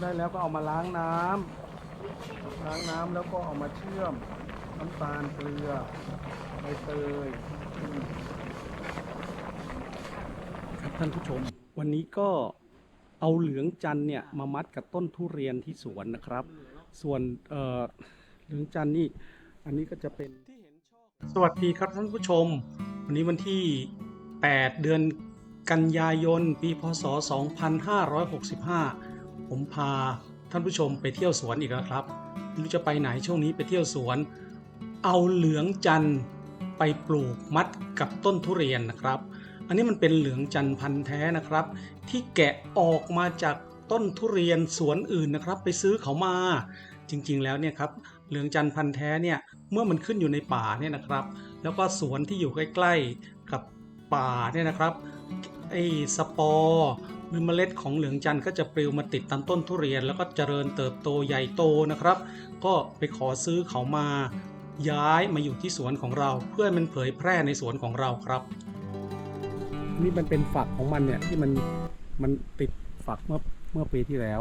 ได้แล้วก็เอามาล้างน้ำล้างน้ำแล้วก็เอามาเชื่อมน้ำตาลเกลือใบเตยครับท่านผู้ชม วันนี้ก็เอาเหลืองจันเนี่ยมามัดกับต้นทุเรียนที่สวนนะครับ ส่วนเออเหลืองจันนี่อันนี้ก็จะเป็นที่เห็นชอบสวัสดีครับท่านผู้ชม วันนี้วันที่ 8 เดือนกันยายน ปีพศ 2565 ผมพาท่านผู้ชมไปเที่ยวสวนอีกแล้วครับไม่รู้จะไปไหนช่วงนี้ไปเที่ยวสวน เอาเหลืองจันทร์ไปปลูกมัดกับต้นทุเรียนนะครับ อันนี้มันเป็นเหลืองจันทร์พันธุ์แท้นะครับ ที่แกะออกมาจากต้นทุเรียนสวนอื่นนะครับ ไปซื้อเขามา จริงๆแล้วเนี่ยครับเหลืองจันทร์พันธุ์แท้เนี่ยเมื่อมันขึ้นอยู่ในป่าเนี่ยนะครับ แล้วก็สวนที่อยู่ใกล้ ๆกับป่าเนี่ยนะครับไอ้สปอร์ หรือเมล็ดของเหลืองจันทร์ก็จะปลิวมาติดตามต้นทุเรียน แล้วก็เจริญเติบโตใหญ่โตนะครับ ก็ไปขอซื้อเขามาย้ายมาอยู่ที่สวนของเรา เพื่อให้มันเผยแพร่ในสวนของเราครับ นี่มันเป็นฝักของมันเนี่ยที่มันมันติดฝักเมื่อเมื่อปีที่แล้ว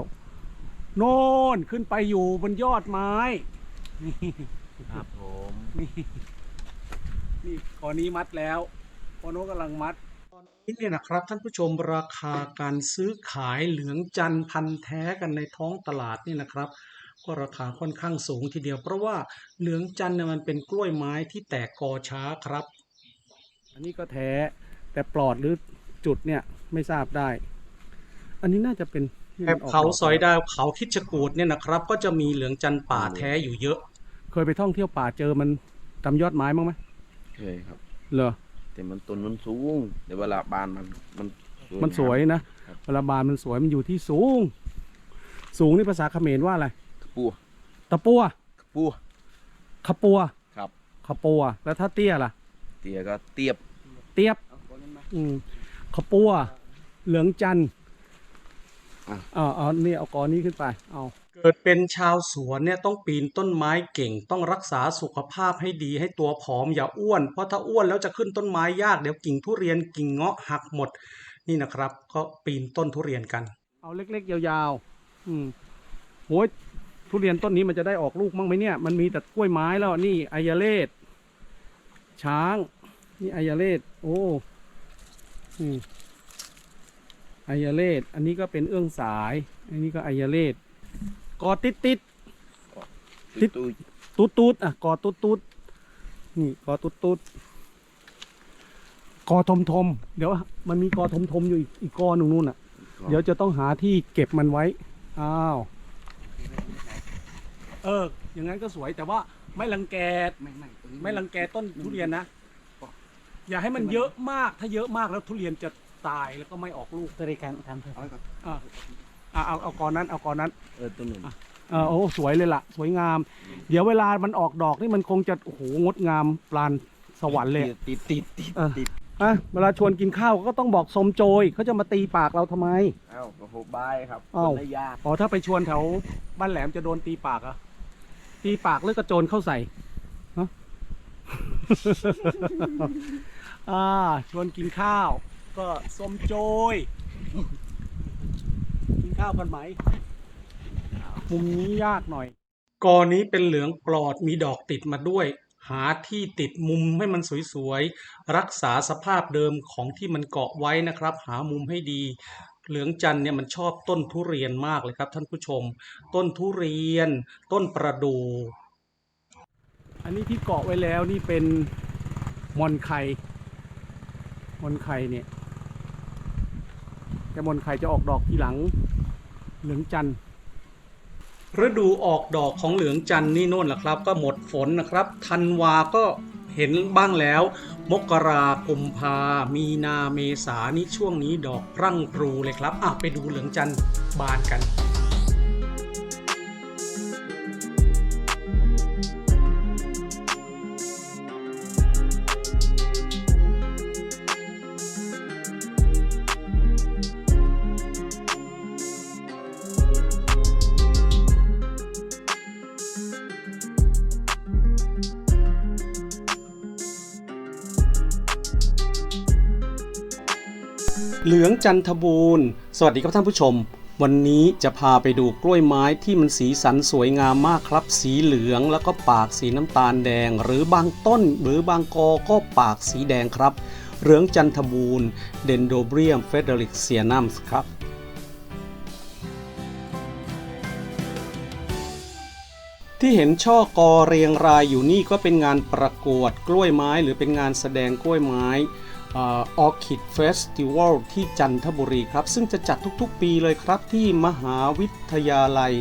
โน่นขึ้นไปอยู่บนยอดไม้นี่ครับผมนี่นี่กอนี้มัดแล้วกอโน้นกำลังมัดตอ นนี้เนี่ยนะครับท่านผู้ชมราคาการซื้อขายเหลืองจันทร์พันธุ์แท้กันในท้องตลาดนี่นะครับ ก็ราคาค่อนข้างสูงทีเดียว เพราะว่าเหลืองจันทร์เนี่ยมันเป็นกล้วยไม้ที่แตกกอช้าครับ อันนี้ก็แท้แต่ปลอดหรือจุดเนี่ยไม่ทราบได้ อันนี้น่าจะเป็นที่แถมันบออกเขาดกสอยดาวเขาคิดจกูดเนี่ยนะครับ ก็จะมีเหลืองจันทร์ป่าแท้อยู่เยอะ เคยไปท่องเที่ยวป่าเจอมันตำยอดไม้บ้างไหมเคยครับเหรอ แต่มันต้นมันสูงแต่เวลาบานมันมันมันสวยงานะครับเวลาบานมันสวยมันอยู่ที่สูง สูงนี่ภาษาเขมรว่าอะไรขปัวตะปัวขปัวขะปัวครับขะปัว แล้วถ้าเตี้ยล่ะ เตียก็เตียบ เตียบอืมขะปัว เหลืองจันทร์อะเอาเอานี่เอากอนี้ขึ้นไป เอา เกิดเป็นชาวสวนเนี่ยต้องปีนต้นไม้เก่งต้องรักษาสุขภาพให้ดีให้ตัวผอมอย่าอ้วน เพราะถ้าอ้วนแล้วจะขึ้นต้นไม้ยากเดี๋ยวกิ่งทุเรียนกิ่งเงาะหักหมด นี่นะครับ ก็ปีนต้นทุเรียนกัน เอาเล็กๆ ยาวๆ อืมโหยทุเรียนต้นนี้มันจะได้ออกลูกมั้งไหมเนี่ย มันมีแต่กล้วยไม้แล้วนี่ไอยาเลดช้าง นี่ไอยาเลดโอ้อืมไอยาเลดอันนี้ก็เป็นเอื้องสาย อันนี้ก็ไอยาเลด กอติดติด ติด ตุ้ยตูดตูดอะกอตูดตูดนี่กอตูดตูดกอทมทมเดี๋ยวมันมีกอทมทมอยู่อีกอีกกอหนึ่งนู่นอะๆเดี๋ยวจะต้องหาที่เก็บมันไว้อ้าวเออ อย่างนั้นก็สวยแต่ว่าไม่รังแกไม่ไม่ตรงนี้ไม่รังแกต้นทุเรียนนะ อย่าให้มันเยอะมากถ้าเยอะมากแล้วทุเรียนจะตายแล้วก็ไม่ออกลูก ตัวในการทำเถอะอ่าอ่าเอาเอากอนนั้นเอากอนนั้น เออตัวหนึ่งเออโอ้สวยเลยล่ะ สวยงาม เดี๋ยวเวลามันออกดอกนี่มันคงจะโอ้โหงดงามปรานสวรรค์เลยติดติดติดเออติดอะเวลาชวนกินข้าวก็ต้องบอกสมโจยเขาจะมาตีปากเราทำไม เอ้าก็โหบายครับเอ้า คนละยากอ๋อถ้าไปชวนแถวบ้านแหลมจะโดนตีปากเหรอะตีปากหรือกระโจนเข้าใส่ฮะ อ่า ชวนกินข้าว ก็ส้มโจย กินข้าวกันไหมมุมนี้ยากหน่อย กอนี้เป็นเหลืองปลอดมีดอกติดมาด้วย หาที่ติดมุมให้มันสวยๆ รักษาสภาพเดิมของที่มันเกาะไว้นะครับ หามุมให้ดี เหลืองจันทร์เนี่ยมันชอบต้นทุเรียนมากเลยครับท่านผู้ชม ต้นทุเรียน ต้นประดู่อันนี้ที่เกาะไว้แล้วนี่เป็นมอนไข่มอนไข่เนี่ยแต่มอนไข่จะออกดอกทีหลัง เหลืองจันทร์ฤดูออกดอกของเหลืองจันทร์นี่โน่นแหละครับ ก็หมดฝนนะครับธันวาก็เห็นบ้างแล้ว มกรากุมภามีนาเมษานี่ช่วงนี้ดอกพรั่งพรูเลยครับอะไปดูเหลืองจันทร์บานกัน เหลืองจันทบูรณ์ สวัสดีครับท่านผู้ชม วันนี้จะพาไปดูกล้วยไม้ที่มันสีสันสวยงามมากครับ สีเหลืองแล้วก็ปากสีน้ำตาลแดง หรือบางต้นหรือบางกอก็ปากสีแดงครับ เหลืองจันทบูรณ์เดนโดเบรียมเฟเดริกเซียนัมส์ครับที่เห็นช่อกอเรียงรายอยู่นี่ก็เป็นงานประกวดกล้วยไม้ หรือเป็นงานแสดงกล้วยไม้ ออคิดเฟสติวัลที่จันทบุรีครับ ซึ่งจะจัดทุกๆปีเลยครับที่มหาวิทยาลัย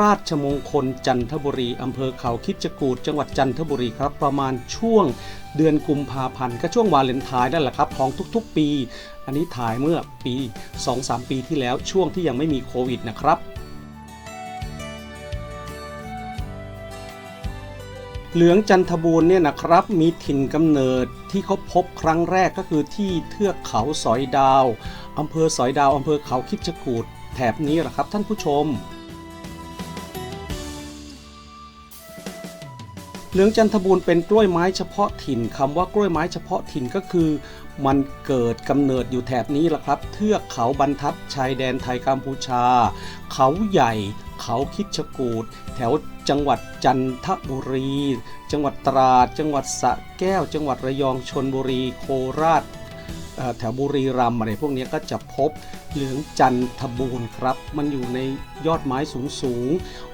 ราชมงคลจันทบุรีอำเภอเขาคิดจกูดจังหวัดจันทบุรีครับ ประมาณช่วงเดือนกุมภาพันธ์ก็ช่วงวาเลนไทน์นั่นแหละครับของทุกๆปี อันนี้ถ่ายเมื่อปี 2-3 ปีที่แล้วช่วงที่ยังไม่มีโควิดนะครับ เหลืองจันทบูรณ์เนี่ยนะครับมีถิ่นกำเนิดที่เขาพบครั้งแรกก็คือที่เทือกเขาสอยดาวอำเภอสอยดาวอำเภอเขาคิดจกูดแถบนี้แหละครับท่านผู้ชม เหลืองจันทบูรณ์เป็นกล้วยไม้เฉพาะถิ่นคำว่ากล้วยไม้เฉพาะถิ่นก็คือ มันเกิดกำเนิดอยู่แถบนี้แหละครับ เทือกเขาบรรทัดชายแดนไทยกัมพูชา เขาใหญ่เขาคิดชกูดแถวจังหวัดจันทบุรี จังหวัดตราด จังหวัดสระแก้ว จังหวัดระยองชนบุรี โคราช แถวบุรีรัมย์อะไรพวกนี้ก็จะพบเหลืองจันทบูรณ์ครับ มันอยู่ในยอดไม้สูงสูง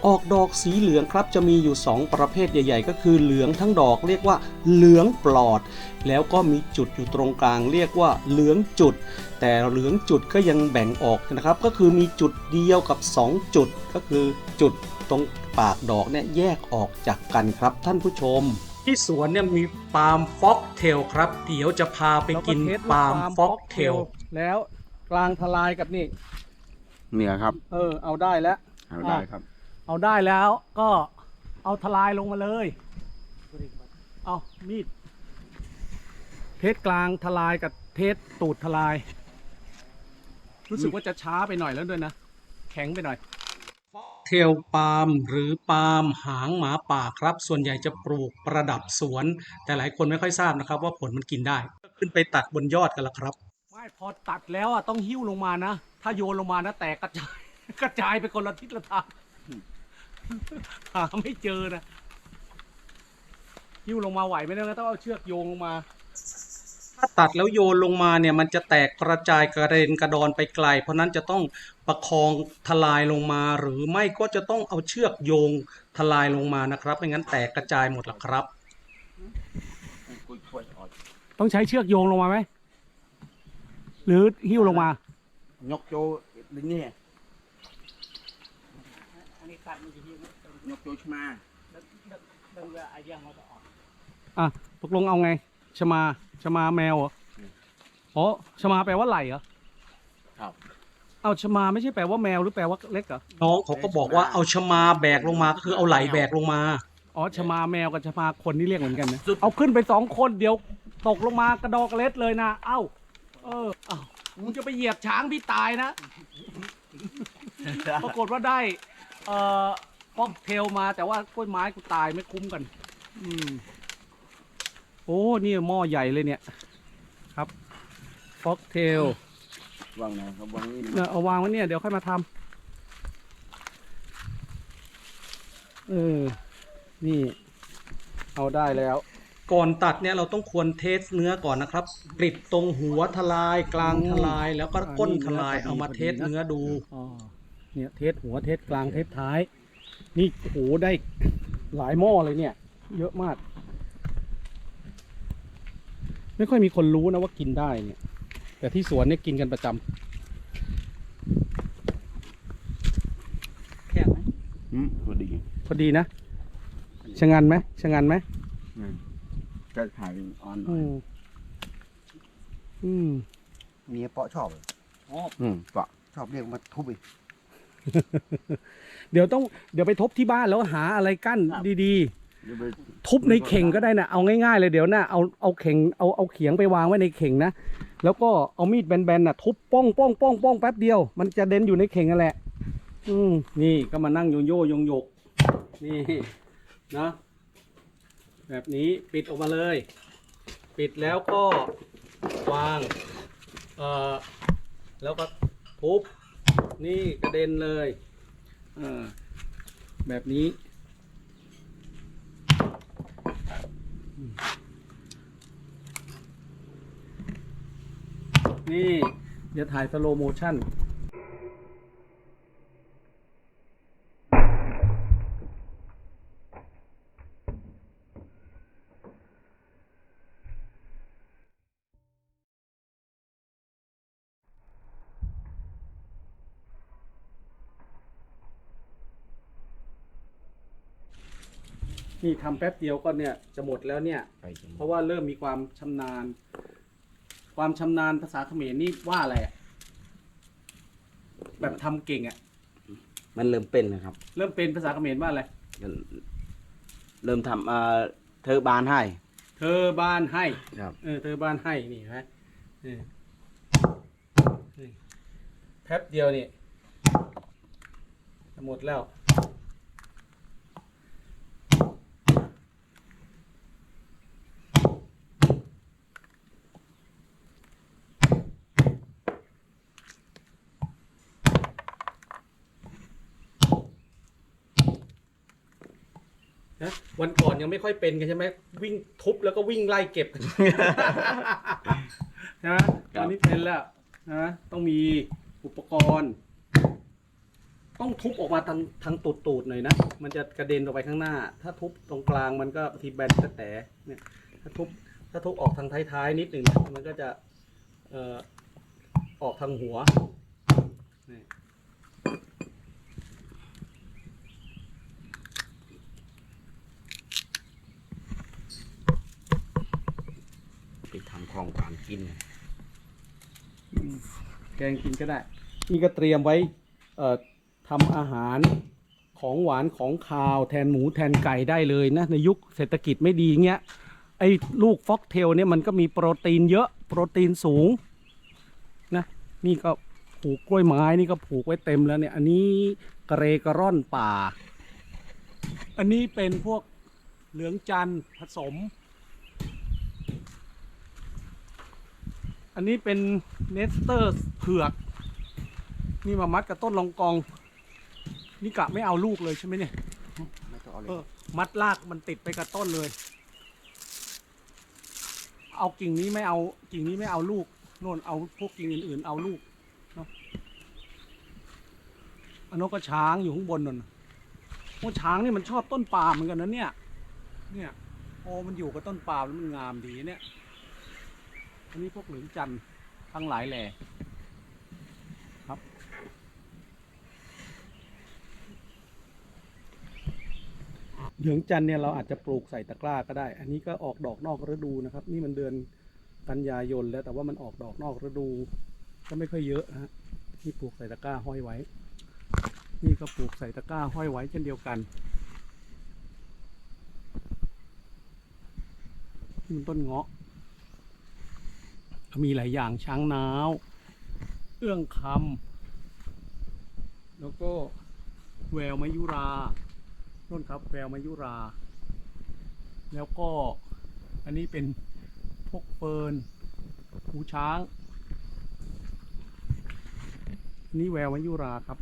ออกดอกสีเหลืองครับ จะมีอยู่ 2 ประเภทใหญ่ ๆ ก็คือเหลืองทั้งดอกเรียกว่าเหลืองปลอด แล้วก็มีจุดอยู่ตรงกลางเรียกว่าเหลืองจุด แต่เหลืองจุดก็ยังแบ่งออกนะครับ ก็คือมีจุดเดียวกับ 2 จุดก็คือจุดตรงปากดอกเนี่ยแยกออกจากกันครับท่านผู้ชม ที่สวนเนี่ยมีปาล์มฟ็อกเทลครับ เดี๋ยวจะพาไปกินปาล์มฟ็อกเทลแล้วกลางทลายกับนี่ เหนือครับ เออ เอาได้แล้ว เอาได้ครับ เอาได้แล้วก็เอาทลายลงมาเลย เอามีด เทสกลางทลายกับเทสตูดทลาย รู้สึกว่าจะช้าไปหน่อยแล้วด้วยนะ แข็งไปหน่อย เทลปาล์มหรือปาล์มหางหมาป่าครับ ส่วนใหญ่จะปลูกประดับสวน แต่หลายคนไม่ค่อยทราบนะครับ ว่าผลมันกินได้ ขึ้นไปตัดบนยอดกันละครับ ไม่พอตัดแล้วอะต้องหิ้วลงมานะ ถ้าโยนลงมานะแตกกระจายกระจายไปคนละทิศละทางหาไม่เจอนะหิ้วลงมาไหวไหมเนี่ยต้องเอาเชือกโยงลงมา ถ้าตัดแล้วโยนลงมาเนี่ยมันจะแตกกระจายกระเด็นกระดอนไปไกล เพราะนั้นจะต้องประคองทลายลงมา หรือไม่ก็จะต้องเอาเชือกโยงทลายลงมานะครับไม่งั้นแตกกระจายหมดละครับ ต้องใช้เชือกโยงลงมาไหมหรือหิ้วลงมายกโจลิงนี่อันนี้ตัดมันจะหิ้วยกโจชมาดึงเรือไอ้ยังเขาจะออกอะตกลงเอาไง ชมาชมาแมวเหรออ๋อชมาแปลว่าไหลเหรอครับ เอาชมาไม่ใช่แปลว่าแมวหรือแปลว่าเล็กเหรอน้องเขาก็บอกว่าเอาชมาแบกลงมาก็คือเอาไหลแบกลงมา อ๋อชมาแมวกับชมาคนนี่เรียกเหมือนกันนะเอาขึ้นไปสองคนเดี๋ยวตกลงมากระดอกกระเล็ดเลยนะ เอ้า เออเอ้ามึงจะไปเหยียบช้างพี่ตายนะ ปรากฏว่าได้ เอ่อฟอกเทลมาแต่ว่ากล้วยไม้กูตายไม่คุ้มกัน อืม โอ้ นี่หม้อใหญ่เลยเนี่ยครับฟอกเทลวางไหนครับวางนี่เนี่ยเอาวางไว้เนี่ยเดี๋ยวค่อยมาทำเออ นี่ เอาได้แล้ว ก่อนตัดเนี่ยเราต้องควรเทสเนื้อก่อนนะครับกริดตรงหัวทลายกลางทลาย แล้วก็ก้นทลายเอามาเทสเนื้อดูอ๋อเนี่ยเทสหัวเทสกลางเทสท้าย นี่โอ้โหได้หลายหม้อเลยเนี่ย เยอะมาก ไม่ค่อยมีคนรู้นะว่ากินได้เนี่ย แต่ที่สวนเนี่ยกินกันประจำแข็งไหมอืมพอดีพอดีนะชะงันไหมชะงันไหมอืมจะถ่ายออนหน่อือยมอืม เมียเปาะชอบเหรออืมปะชอบเรียกมาทุบอีก เดี๋ยวต้องเดี๋ยวไปทบที่บ้านแล้วหาอะไรกั้นดีเดี๋ยวไปๆ ทุบในเข่งก็ได้นะเอาง่ายๆเลยเดี๋ยวนะเอาเอาเข่งเอาเอาเขียงไปวางไว้ในเข่งนะแล้วก็เอามีดแบนๆน่ะทุบป้องป้องป้องป้องแป๊บเดียว มันจะเด่นอยู่ในเข่งนั่นแหละ อืมนี่ก็มานั่งโยงโยยงโยกนี่นะแบบนี้ปิดออกมาเลย ปิดแล้วก็วางเอ่อแล้วก็ทุบนี่กระเด็นเลยเออแบบนี้อืม นี่ เดี๋ยวถ่ายสโลโมชั่น นี่ทำแป๊บเดียวก็เนี่ยจะหมดแล้วเนี่ย ไปจังเพราะว่าเริ่มมีความชำนาญ ความชำนาญภาษาเขมรนี่ว่าอะไรอะแบบทำเก่งอะมันเริ่มเป็นนะครับ เริ่มเป็นภาษาเขมรว่าอะไร เริ่มทำเอ่อเธอบานให้เธอบ้านให้ ครับ เออเธอบ้านให้นี่เห็นไหมเออนี่แป๊บเดียวนี่จะหมดแล้ว นะ วันก่อนยังไม่ค่อยเป็นกันใช่ไหมวิ่งทุบแล้วก็วิ่งไล่เก็บกันใช่ไหมตอนนี้เป็นแล้วนะต้องมีอุปกรณ์ ต้องทุบออกมาทางทางตูดตูดๆหน่อยนะมันจะกระเด็นออกไปข้างหน้า ถ้าทุบตรงกลางมันก็บางทีแบนแต่แต่เนี่ยถ้าทุบถ้าทุบออกทางท้ายๆนิดหนึ่งเนี่ยมันก็จะเอ่อออกทางหัวนี่ ไปทำ ของหวานกินแกงกินก็ได้ นี่ก็เตรียมไว้ เอ่อทำอาหารของหวานของคาวแทนหมูแทนไก่ได้เลยนะ ในยุคเศรษฐกิจไม่ดีเงี้ย ไอ้ลูกฟอกเทลเนี่ยมันก็มีโปรตีนเยอะ โปรตีนสูง นะ นี่ก็ผูกกล้วยไม้นี่ก็ผูกไว้เต็มแล้วเนี่ย อันนี้กระเรกระร่อนป่า อันนี้เป็นพวกเหลืองจันทร์ผสม อันนี้เป็นเนสเตอร์เผือกนี่มามัดกับต้นลองกอง นี่กะไม่เอาลูกเลยใช่ไหมเนี่ยไม่ต้องเอาเลเอยอมัดลากมันติดไปกับต้นเลย เอากิ่งนี้ไม่เอากิ่งนี้ไม่เอาลูกโน่นเอาพวกกิ่งอื่นๆเอาลูกเนาะอันนั้นก็ช้างอยู่ข้างบนนั่นน่ะโอ้ช้างนี่มันชอบต้นปาล์มเหมือนกันนะเนี่ย เนี่ยโอ้มันอยู่กับต้นปาล์มแล้วมันงามดีเนี่ย อันนี้พวกเหลืองจันทร์ทั้งหลายแหล่ครับ เหลืองจันทร์เนี่ยเราอาจจะปลูกใส่ตะกร้าก็ได้ อันนี้ก็ออกดอกนอกฤดูนะครับ นี่มันเดือนกันยายนแล้วแต่ว่ามันออกดอกนอกฤดู ก็ไม่ค่อยเยอะนะฮะนี่ปลูกใส่ตะกร้าห้อยไว้ นี่ก็ปลูกใส่ตะกร้าห้อยไว้เช่นเดียวกันมันต้นเงาะ มีหลายอย่างช้างน้าวเอื้องคำแล้วก็แววมายุราต้นครับแววมายุรา แล้วก็อันนี้เป็นพวกเฟิร์นหูช้างนนี่แววมายุราครับ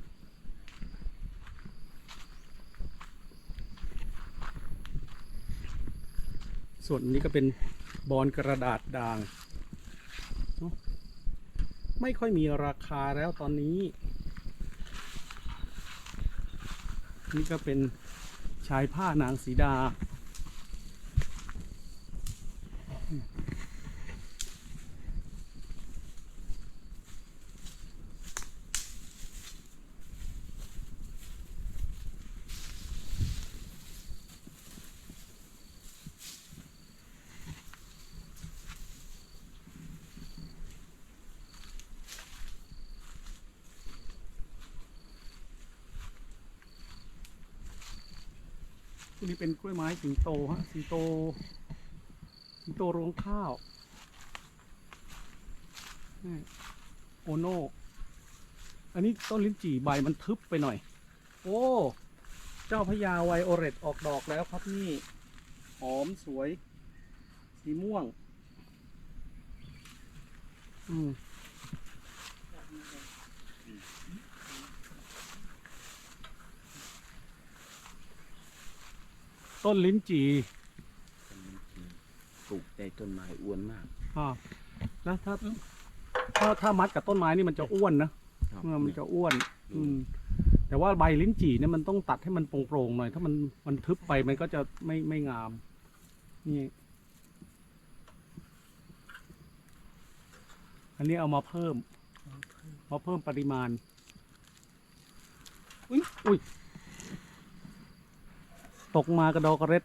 ส่วนอันนี้ก็เป็นบอนกระดาษด่าง ไม่ค่อยมีราคาแล้วตอนนี้ นี่ก็เป็นชายผ้านางสีดา อันนี้เป็นกล้วยไม้สิงโตฮะสิงโต สิงโตรวงข้าวโอโนอันนี้ต้นลิ้นจี่ใบมันทึบไปหน่อย โอ้ เจ้าพญาไวโอเรตออกดอกแล้วครับนี่ หอมสวย สีม่วง อืม ต้นลิ้นจี่ปลูกในต้นไม้อ้วนมาก อ่าแล้วถ้าถ้าถ้ามัดกับต้นไม้นี่มันจะอ้วนนะครับเออมันจะอ้วน อืม แต่ว่าใบลิ้นจี่เนี่ยมันต้องตัดให้มันโปร่งๆหน่อย ถ้ามันมันทึบไปมันก็จะไม่ไม่งาม นี่ อันนี้เอามาเพิ่มมาเพิ่มปริมาณ อุ้ยอุ้ย ตกมากระดอกกระเร็ด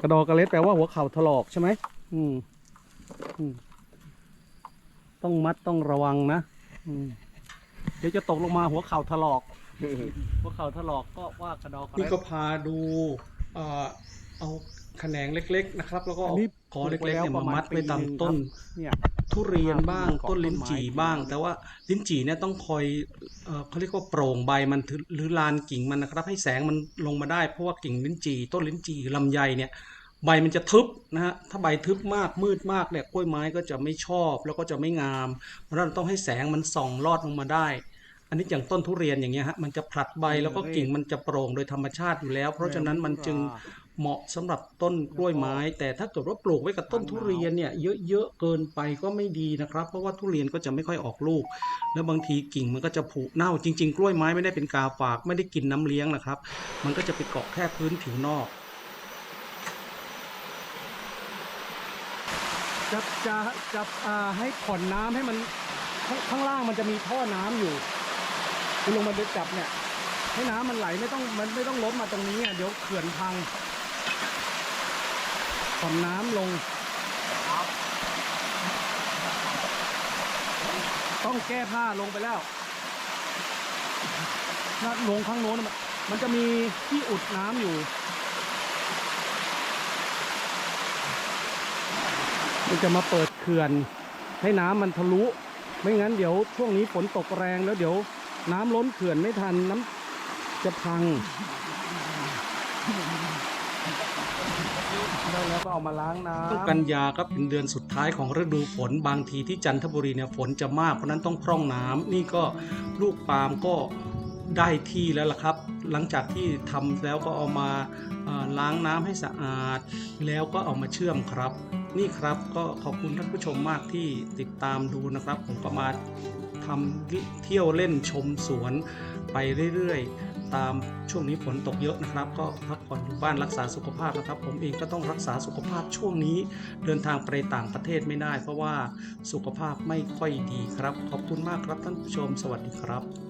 กระดอกกระเล็ดแปลว่าหัวเข่าถลอกใช่ไหมอืมอืมต้องมัดต้องระวังนะอืมเดี๋ยวจะตกลงมาหัวเข่าถลอก หัวเข่าถลอกก็ว่ากระดอกกระนี่เล็ดก็พาดู เอ่อเอาแขนงเล็ก ๆ นะครับ แล้วก็อัน นี้ขอเล็กๆเนี่ยปลูกไว้แล้วประมามาณมัดไว้ตามปีหนึ่งต้นครับเนี่ยทุเรียนบ้างเกาะต้นลิ้นจี่ต้นไม้บ้าง แต่ว่าลิ้นจี่เนี่ยต้องคอยเอ่อเขาเรียกว่าโปร่งใบมันถึหรือลานกิ่งมันนะครับให้แสงมันลงมาได้เพราะว่ากิ่งลิ้นจี่ต้นลิ้นจี่ลำไยเนี่ยใบมันจะทึบนะฮะ ถ้าใบทึบมากมืดมากเนี่ยกล้วยไม้ก็จะไม่ชอบแล้วก็จะไม่งาม เพราะฉะนั้นต้องให้แสงมันส่องลอดลงมาได้ อันนี้อย่างต้นทุเรียนอย่างเงี้ยฮะมันจะผลัดใบแล้วก็กิ่งมันจะโปร่งโดยธรรมชาติอยู่แล้ว เพราะฉะนั้นมันจึง เหมาะสำหรับต้นกล้วยไม้ แต่ถ้าเกิดว่าปลูกไว้กับต้นทุเรียนเนี่ยเยอะๆเกินไปก็ไม่ดีนะครับ เพราะว่าทุเรียนก็จะไม่ค่อยออกลูก แล้วบางทีกิ่งมันก็จะผุเน่าจริง ๆ กล้วยไม้ไม่ได้เป็นกาฝากไม่ได้กินน้ำเลี้ยงนะครับ มันก็จะไปเกาะแค่พื้นผิวนอกจะจะจะอ่าให้ผ่อนน้ำให้มันข้างข้างล่างมันจะมีท่อน้ำอยู่คุณลงมาดูจับเนี่ยให้น้ำมันไหลไม่ต้องมันไม่ต้องล้มมาตรงนี้อะเดี๋ยวเขื่อนพัง ผ่อนน้ำลง ต้องแก้ผ้าลงไปแล้วถ้าลงข้างโน้นมันมันจะมีที่อุดน้ำอยู่ มันจะมาเปิดเขื่อน ให้น้ำมันทะลุ ไม่งั้นเดี๋ยวช่วงนี้ฝนตกแรงแล้วเดี๋ยว น้ำล้นเขื่อนไม่ทันน้ำจะพัง ได้แล้วก็เอามาล้างน้ต้องกันยาครับเป็นเดือนสุดท้ายของฤดูฝนบางทีที่จันทบุรีเนี่ยฝนจะมากเพราะนั้นต้องพร่องน้ำนี่ก็ลูกปาล์มก็ได้ที่แล้วล่ะครับ หลังจากที่ทำแล้วก็เอามาล้างน้ำให้สะอาด แล้วก็เอามาเชื่อมครับ นี่ครับก็ขอบคุณท่านผู้ชมมากที่ติดตามดูนะครับ ผมก็มาทำเที่ยวเล่นชมสวนไปเรื่อยๆ ตามช่วงนี้ฝนตกเยอะนะครับ ก็พักผ่อนอยู่บ้านรักษาสุขภาพนะครับ ผมเองก็ต้องรักษาสุขภาพช่วงนี้ เดินทางไปต่างประเทศไม่ได้ เพราะว่าสุขภาพไม่ค่อยดีครับ ขอบคุณมากครับท่านผู้ชม สวัสดีครับ